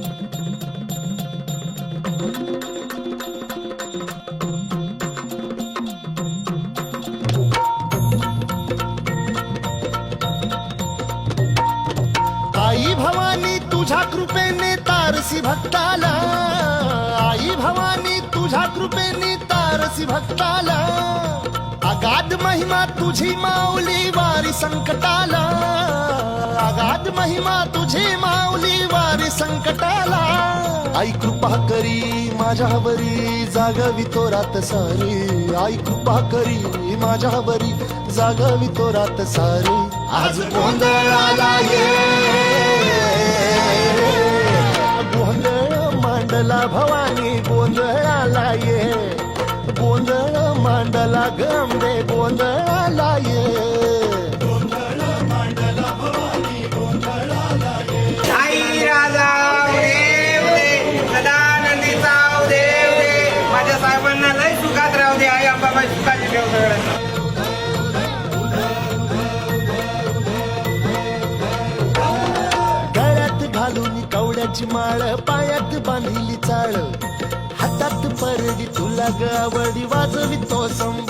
आई भवानी तुझ्या कृपेने तारसी भक्ताला. आई भवानी तुझ्या कृपेने तारसी भक्ताला. अगाध महिमा तुझी माऊली वारी संकटाला. अगाध महिमा तुझी आई कृपा करी माझ्यावरी जागावी तो रात सारी. आई कृपा करी माझ्यावरी जागावी तो रात सारी. आज गोंधळाला ये. गोंधळ मांडला भवानी गोंधळाला ये. गोंधळ मांडला गंबे गोंधळाला दे सुखाची ठेव सगळ्यांना गळ्यात घालून कवड्याची माळ पायात बांधिली चाळ. हातात परडी तुला ग आवडी वाजवी तो संभ